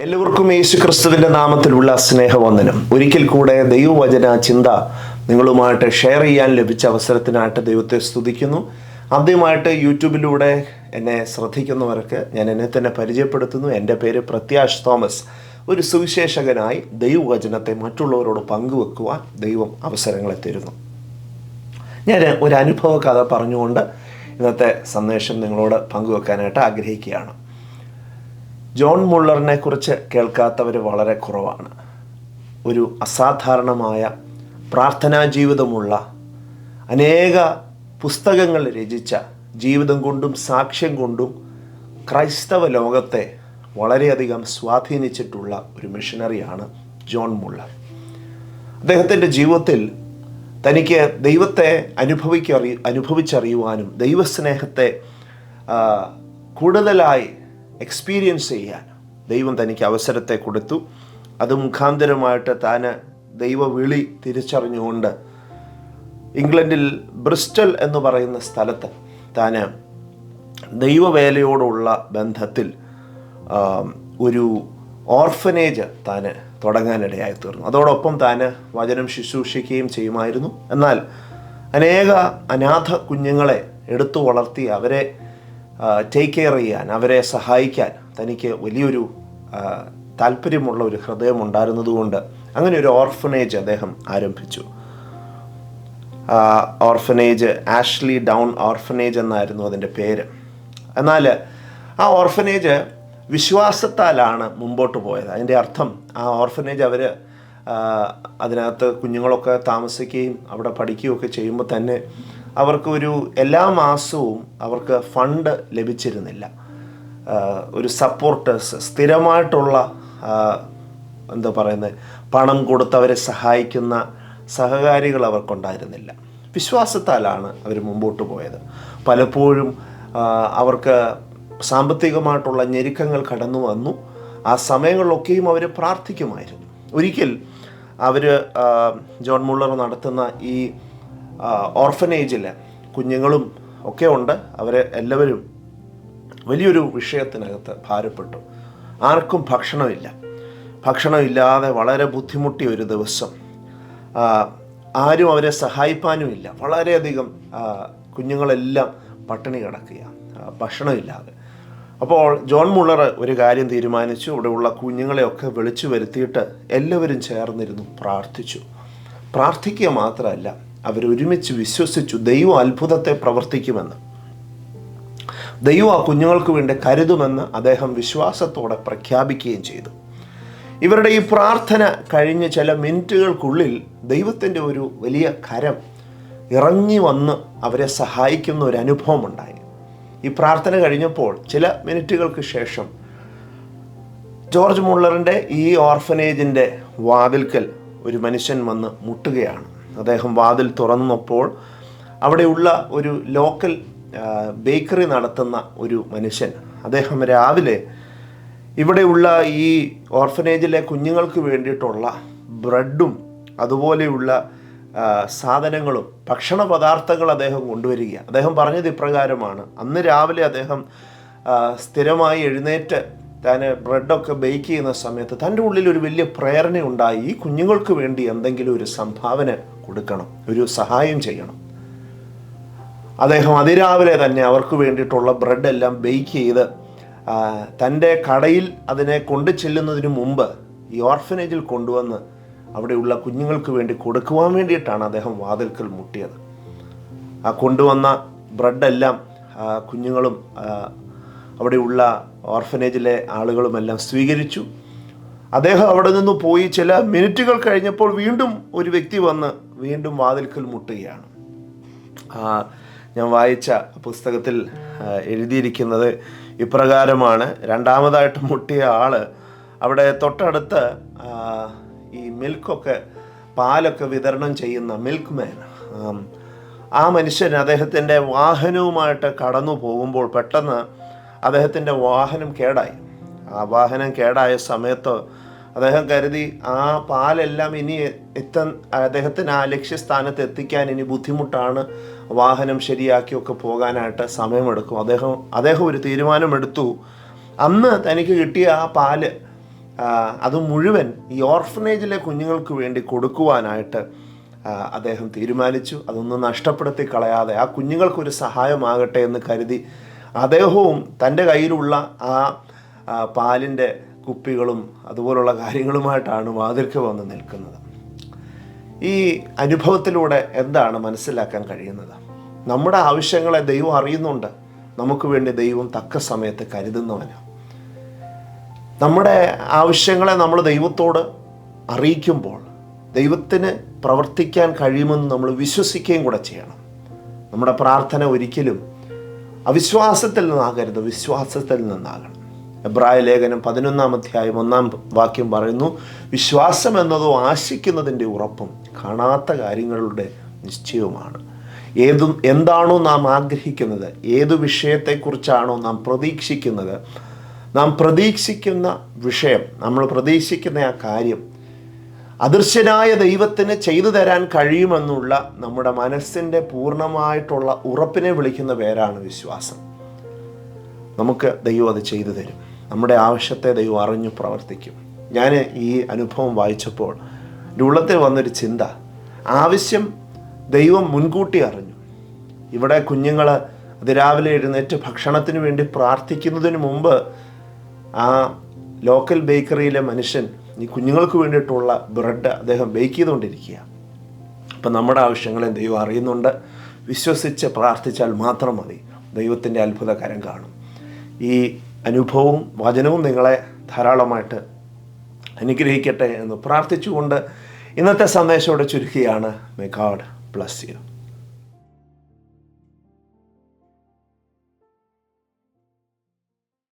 എല്ലാവർക്കും യേശു ക്രിസ്തുവിന്റെ നാമത്തിലുള്ള സ്നേഹവന്ദനം. ഒരിക്കൽ കൂടെ ദൈവവചന ചിന്ത നിങ്ങളുമായിട്ട് ഷെയർ ചെയ്യാൻ ലഭിച്ച അവസരത്തിനായിട്ട് ദൈവത്തെ സ്തുതിക്കുന്നു. ആദ്യമായിട്ട് യൂട്യൂബിലൂടെ എന്നെ ശ്രദ്ധിക്കുന്നവർക്ക് ഞാൻ എന്നെ തന്നെ പരിചയപ്പെടുത്തുന്നു. എന്റെ പേര് പ്രത്യാഷ് തോമസ്. ഒരു സുവിശേഷകനായി ദൈവവചനത്തെ മറ്റുള്ളവരോട് പങ്കുവെക്കുവാൻ ദൈവം അവസരങ്ങളെ തരുന്നു. ഞാൻ ഒരു അനുഭവ കഥ പറഞ്ഞുകൊണ്ട് ഇന്നത്തെ സന്ദേശം നിങ്ങളോട് പങ്കുവെക്കാനായിട്ട് ആഗ്രഹിക്കുകയാണ്. ജോൺ മുള്ളറിനെ കുറിച്ച് കേൾക്കാത്തവർ വളരെ കുറവാണ്. ഒരു അസാധാരണമായ പ്രാർത്ഥനാ ജീവിതമുള്ള അനേക പുസ്തകങ്ങൾ രചിച്ച ജീവിതം കൊണ്ടും സാക്ഷ്യം കൊണ്ടും ക്രൈസ്തവ ലോകത്തെ വളരെയധികം സ്വാധീനിച്ചിട്ടുള്ള ഒരു മിഷനറിയാണ് ജോൺ മുള്ളർ. അദ്ദേഹത്തിന്റെ ജീവിതത്തിൽ തനിക്ക് ദൈവത്തെ അനുഭവിക്കറി അനുഭവിച്ചറിയുവാനും ദൈവസ്നേഹത്തെ കൂടുതലായി എക്സ്പീരിയൻസ് ചെയ്യാൻ. ദൈവം തനിക്ക് അവസരത്തെ കൊടുത്തു. അത് മുഖാന്തരമായിട്ട് താൻ ദൈവവിളി തിരിച്ചറിഞ്ഞുകൊണ്ട് ഇംഗ്ലണ്ടിൽ ബ്രിസ്റ്റൽ എന്ന് പറയുന്ന സ്ഥലത്ത് താൻ ദൈവവേലയോടുള്ള ബന്ധത്തിൽ ഒരു ഓർഫനേജ് താൻ തുടങ്ങാനിടയായി തീർന്നു. അതോടൊപ്പം താൻ വചനം ശുശ്രൂഷിക്കുകയും ചെയ്യുമായിരുന്നു. എന്നാൽ അനേക അനാഥ കുഞ്ഞുങ്ങളെ എടുത്തു വളർത്തി അവരെ ടേക്ക് കെയർ ചെയ്യാൻ അവരെ സഹായിക്കാൻ തനിക്ക് വലിയൊരു താല്പര്യമുള്ള ഒരു ഹൃദയം ഉണ്ടായിരുന്നതുകൊണ്ട് അങ്ങനെ ഒരു ഓർഫനേജ് അദ്ദേഹം ആരംഭിച്ചു. ഓർഫനേജ് ആഷ്ലി ഡൗൺ ഓർഫനേജ് എന്നായിരുന്നു അതിന്റെ പേര്. എന്നാൽ ആ ഓർഫനേജ് വിശ്വാസത്താലാണ് മുമ്പോട്ട് പോയത്. അതിന്റെ അർത്ഥം ആ ഓർഫനേജ് അവർ അതിനകത്ത് കുഞ്ഞുങ്ങളൊക്കെ താമസിക്കുകയും അവിടെ പഠിക്കുകയൊക്കെ ചെയ്യുമ്പോൾ തന്നെ അവർക്ക് ഒരു എല്ലാ മാസവും അവർക്ക് ഫണ്ട് ലഭിച്ചിരുന്നില്ല. ഒരു സപ്പോർട്ടേഴ്സ് സ്ഥിരമായിട്ടുള്ള എന്താ പറയുന്നത് പണം കൊടുത്തവരെ സഹായിക്കുന്ന സഹകാരികൾ അവർക്കുണ്ടായിരുന്നില്ല. വിശ്വാസത്താലാണ് അവർ മുമ്പോട്ട് പോയത്. പലപ്പോഴും അവർക്ക് സാമ്പത്തികമായിട്ടുള്ള ഞെരുക്കങ്ങൾ കടന്നു വന്നു. ആ സമയങ്ങളിലൊക്കെയും അവർ പ്രാർത്ഥിക്കുമായിരുന്നു. ഒരിക്കൽ അവർ ജോൺ മുള്ളർ നടത്തുന്ന ഈ ഓർഫനേജിൽ കുഞ്ഞുങ്ങളും ഒക്കെ ഉണ്ട്. അവരെ എല്ലാവരും വലിയൊരു വിഷയത്തിനകത്ത് ഭാരപ്പെട്ടു. ആർക്കും ഭക്ഷണമില്ല. ഭക്ഷണമില്ലാതെ വളരെ ബുദ്ധിമുട്ടിയ ഒരു ദിവസം. ആരും അവരെ സഹായിപ്പാനുമില്ല. വളരെയധികം കുഞ്ഞുങ്ങളെല്ലാം പട്ടിണി കിടക്കുക ആ, ഭക്ഷണമില്ലാതെ. അപ്പോൾ ജോൺ മുള്ളർ ഒരു കാര്യം തീരുമാനിച്ചു. ഇവിടെയുള്ള കുഞ്ഞുങ്ങളെയൊക്കെ വിളിച്ചു വരുത്തിയിട്ട് എല്ലാവരും ചേർന്നിരുന്നു പ്രാർത്ഥിച്ചു. പ്രാർത്ഥിക്കുക മാത്രമല്ല അവരൊരുമിച്ച് വിശ്വസിച്ചു ദൈവം അത്ഭുതത്തെ പ്രവർത്തിക്കുമെന്ന്. ദൈവം ആ കുഞ്ഞുങ്ങൾക്ക് വേണ്ടി കരുതുമെന്ന് അദ്ദേഹം വിശ്വാസത്തോടെ പ്രഖ്യാപിക്കുകയും ചെയ്തു. ഇവരുടെ ഈ പ്രാർത്ഥന കഴിഞ്ഞ ചില മിനിറ്റുകൾക്കുള്ളിൽ ദൈവത്തിന്റെ ഒരു വലിയ കരം ഇറങ്ങി വന്ന് അവരെ സഹായിക്കുന്ന ഒരു അനുഭവം ഉണ്ടായി ഈ പ്രാർത്ഥന കഴിഞ്ഞപ്പോൾ ചില മിനിറ്റുകൾക്ക് ശേഷം ജോർജ് മുള്ളറിന്റെ ഈ ഓർഫനേജിന്റെ വാതിൽക്കൽ ഒരു മനുഷ്യൻ വന്ന് മുട്ടുകയാണ്. അദ്ദേഹം വാതിൽ തുറന്നപ്പോൾ അവിടെയുള്ള ഒരു ലോക്കൽ ബേക്കറി നടത്തുന്ന ഒരു മനുഷ്യൻ. അദ്ദേഹം രാവിലെ ഇവിടെയുള്ള ഈ ഓർഫനേജിലെ കുഞ്ഞുങ്ങൾക്ക് വേണ്ടിയിട്ടുള്ള ബ്രെഡും അതുപോലെയുള്ള സാധനങ്ങളും ഭക്ഷണ പദാർത്ഥങ്ങൾ അദ്ദേഹം കൊണ്ടുവരിക അദ്ദേഹം പറഞ്ഞത് ഇപ്രകാരമാണ്. അന്ന് രാവിലെ അദ്ദേഹം സ്ഥിരമായി എഴുന്നേറ്റ് താൻ ബ്രെഡൊക്കെ ബേക്ക് ചെയ്യുന്ന സമയത്ത് തന്റെ ഉള്ളിൽ ഒരു വലിയ പ്രേരണ ഉണ്ടായി ഈ കുഞ്ഞുങ്ങൾക്ക് വേണ്ടി എന്തെങ്കിലും ഒരു സംഭാവന കൊടുക്കണം ഒരു സഹായം ചെയ്യണം. അദ്ദേഹം അതിരാവിലെ തന്നെ അവർക്ക് വേണ്ടിയിട്ടുള്ള ബ്രെഡ് എല്ലാം ബേക്ക് ചെയ്ത് തന്റെ കടയിൽ അതിനെ കൊണ്ടു ചെല്ലുന്നതിന് മുമ്പ് ഈ ഓർഫനേജിൽ കൊണ്ടുവന്ന് അവിടെയുള്ള കുഞ്ഞുങ്ങൾക്ക് വേണ്ടി കൊടുക്കുവാൻ വേണ്ടിയിട്ടാണ് അദ്ദേഹം വാതിൽക്കൽ മുട്ടിയത്. ആ കൊണ്ടുവന്ന ബ്രെഡെല്ലാം കുഞ്ഞുങ്ങളും അവിടെയുള്ള ഓർഫനേജിലെ ആളുകളുമെല്ലാം സ്വീകരിച്ചു. അദ്ദേഹം അവിടെ നിന്ന് പോയി ചില മിനിറ്റുകൾ കഴിഞ്ഞപ്പോൾ വീണ്ടും ഒരു വ്യക്തി വന്ന് വീണ്ടും വാതിൽക്കൽ മുട്ടുകയാണ്. ഞാൻ വായിച്ച പുസ്തകത്തിൽ എഴുതിയിരിക്കുന്നത് ഇപ്രകാരമാണ്. രണ്ടാമതായിട്ട് മുട്ടിയ ആൾ അവിടെ തൊട്ടടുത്ത് ഈ മിൽക്കൊക്കെ പാലൊക്കെ വിതരണം ചെയ്യുന്ന മിൽക്ക് മാൻ ആ മനുഷ്യൻ അദ്ദേഹത്തിന്റെ വാഹനവുമായിട്ട് കടന്നു പോകുമ്പോൾ പെട്ടെന്ന് അദ്ദേഹത്തിന്റെ വാഹനം കേടായി. ആ വാഹനം കേടായ സമയത്ത് അദ്ദേഹം കരുതി ആ പാലെല്ലാം ഇനി എത്താൻ അദ്ദേഹത്തിന് ആ ലക്ഷ്യസ്ഥാനത്ത് എത്തിക്കാൻ ഇനി ബുദ്ധിമുട്ടാണ്. വാഹനം ശരിയാക്കിയൊക്കെ പോകാനായിട്ട് സമയമെടുക്കും. അദ്ദേഹം അദ്ദേഹം ഒരു തീരുമാനമെടുത്തു. അന്ന് തനിക്ക് കിട്ടിയ ആ പാൽ അത് മുഴുവൻ ഈ ഓർഫനേജിലെ കുഞ്ഞുങ്ങൾക്ക് വേണ്ടി കൊടുക്കുവാനായിട്ട് അദ്ദേഹം തീരുമാനിച്ചു. അതൊന്നും നഷ്ടപ്പെടുത്തി കളയാതെ ആ കുഞ്ഞുങ്ങൾക്കൊരു സഹായമാകട്ടെ എന്ന് കരുതി അദ്ദേഹവും തന്റെ കയ്യിലുള്ള ആ പാലിന്റെ കുപ്പികളും അതുപോലുള്ള കാര്യങ്ങളുമായിട്ടാണ് വാതിൽക്ക് വന്ന് നിൽക്കുന്നത്. ഈ അനുഭവത്തിലൂടെ എന്താണ് മനസ്സിലാക്കാൻ കഴിയുന്നത്? നമ്മുടെ ആവശ്യങ്ങളെ ദൈവം അറിയുന്നുണ്ട്. നമുക്ക് വേണ്ടി ദൈവം തക്ക സമയത്ത് കരുതുന്നവനാണ് നമ്മുടെ ആവശ്യങ്ങളെ നമ്മൾ ദൈവത്തോട് അറിയിക്കുമ്പോൾ ദൈവത്തിന് പ്രവർത്തിക്കാൻ കഴിയുമെന്ന് നമ്മൾ വിശ്വസിക്കുകയും കൂടെ ചെയ്യണം. നമ്മുടെ പ്രാർത്ഥന ഒരിക്കലും അവിശ്വാസത്തിൽ നിന്നാകരുത് വിശ്വാസത്തിൽ നിന്നാകണം. എബ്രായ ലേഖനം പതിനൊന്നാം അധ്യായം ഒന്നാം വാക്യം പറയുന്നു വിശ്വാസം എന്നതോ ആശിക്കുന്നതിന്റെ ഉറപ്പും കാണാത്ത കാര്യങ്ങളുടെ നിശ്ചയവുമാണ്. ഏതും എന്താണോ നാം ആഗ്രഹിക്കുന്നത് ഏതു വിഷയത്തെക്കുറിച്ചാണോ നാം പ്രതീക്ഷിക്കുന്നത് നാം പ്രതീക്ഷിക്കുന്ന വിഷയം നമ്മൾ പ്രതീക്ഷിക്കുന്ന ആ കാര്യം അദൃശ്യനായ ദൈവത്തിന് ചെയ്തു തരാൻ കഴിയുമെന്നുള്ള നമ്മുടെ മനസ്സിന്റെ പൂർണമായിട്ടുള്ള ഉറപ്പിനെ വിളിക്കുന്ന പേരാണ് വിശ്വാസം. നമുക്ക് ദൈവം അത് ചെയ്തു തരും. നമ്മുടെ ആവശ്യത്തെ ദൈവം അറിഞ്ഞു പ്രവർത്തിക്കും. ഞാൻ ഈ അനുഭവം വായിച്ചപ്പോൾ എന്റെ ഉള്ളത്തിൽ വന്നൊരു ചിന്ത. ആവശ്യം ദൈവം മുൻകൂട്ടി അറിഞ്ഞു. ഇവിടെ കുഞ്ഞുങ്ങൾ അതിരാവിലെ എഴുന്നേറ്റ് ഭക്ഷണത്തിന് വേണ്ടി പ്രാർത്ഥിക്കുന്നതിന് മുമ്പ് ആ ലോക്കൽ ബേക്കറിയിലെ മനുഷ്യൻ ഈ കുഞ്ഞുങ്ങൾക്ക് വേണ്ടിയിട്ടുള്ള ബ്രെഡ് അദ്ദേഹം ബേക്ക് ചെയ്തുകൊണ്ടിരിക്കുക അപ്പം നമ്മുടെ ആവശ്യങ്ങളെ ദൈവം അറിയുന്നുണ്ട്. വിശ്വസിച്ച് പ്രാർത്ഥിച്ചാൽ മാത്രം മതി. ദൈവത്തിന്റെ അത്ഭുതകരം കാണും. ഈ അനുഭവവും വചനവും നിങ്ങളെ ധാരാളമായിട്ട് അനുഗ്രഹിക്കട്ടെ എന്ന് പ്രാർത്ഥിച്ചുകൊണ്ട് ഇന്നത്തെ സന്ദേശത്തോടെ ചുരുക്കിയാണ് മേ ഗാഡ് ബ്ലസ് യു